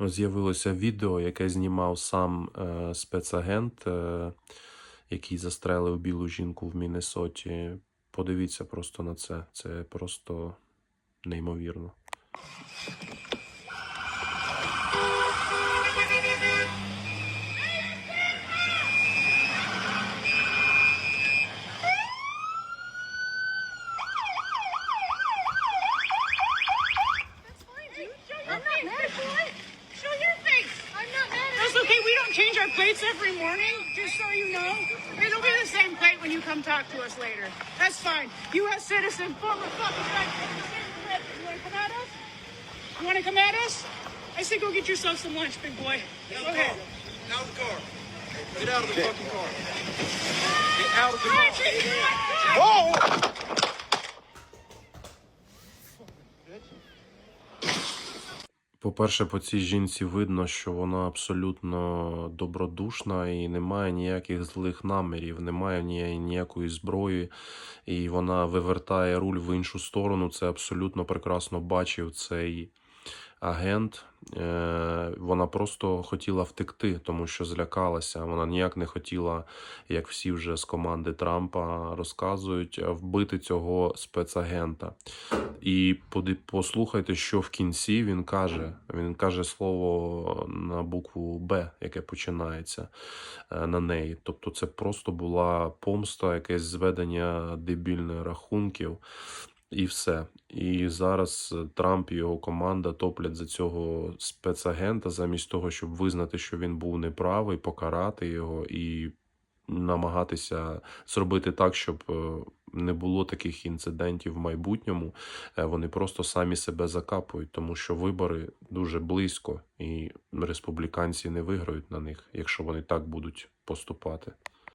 З'явилося відео, яке знімав сам е, спецагент, е, який застрелив білу жінку в Міннесоті. Подивіться просто на це. Це просто неймовірно. Our plates every morning, just so you know. It'll be the same plate when you come talk to us later. That's fine. U.S. citizen, former fucking right. You want to come at us? You want to come at us? I say go get yourself some lunch, big boy. Okay. Out of the car. Get out of the fucking car. Get out of the car. По-перше, по цій жінці видно, що вона абсолютно добродушна і немає ніяких злих намірів, немає ніякої зброї, і вона вивертає руль в іншу сторону. Це абсолютно прекрасно бачив цей агент. Е, Вона просто хотіла втекти, тому що злякалася. Вона ніяк не хотіла, як всі вже з команди Трампа розказують, вбити цього спецагента. І послухайте, що в кінці він каже. Він каже слово на букву Б, яке починається е, на неї. Тобто, це просто була помста, якесь зведення дебільних рахунків. І все. І зараз е, Трамп і його команда топлять за цього спецагента, замість того, щоб визнати, що він був неправий, покарати його і намагатися зробити так, щоб е, не було таких інцидентів в майбутньому. Е, Вони просто самі себе закапують, тому що вибори дуже близько, і республіканці не виграють на них, якщо вони так будуть поступати.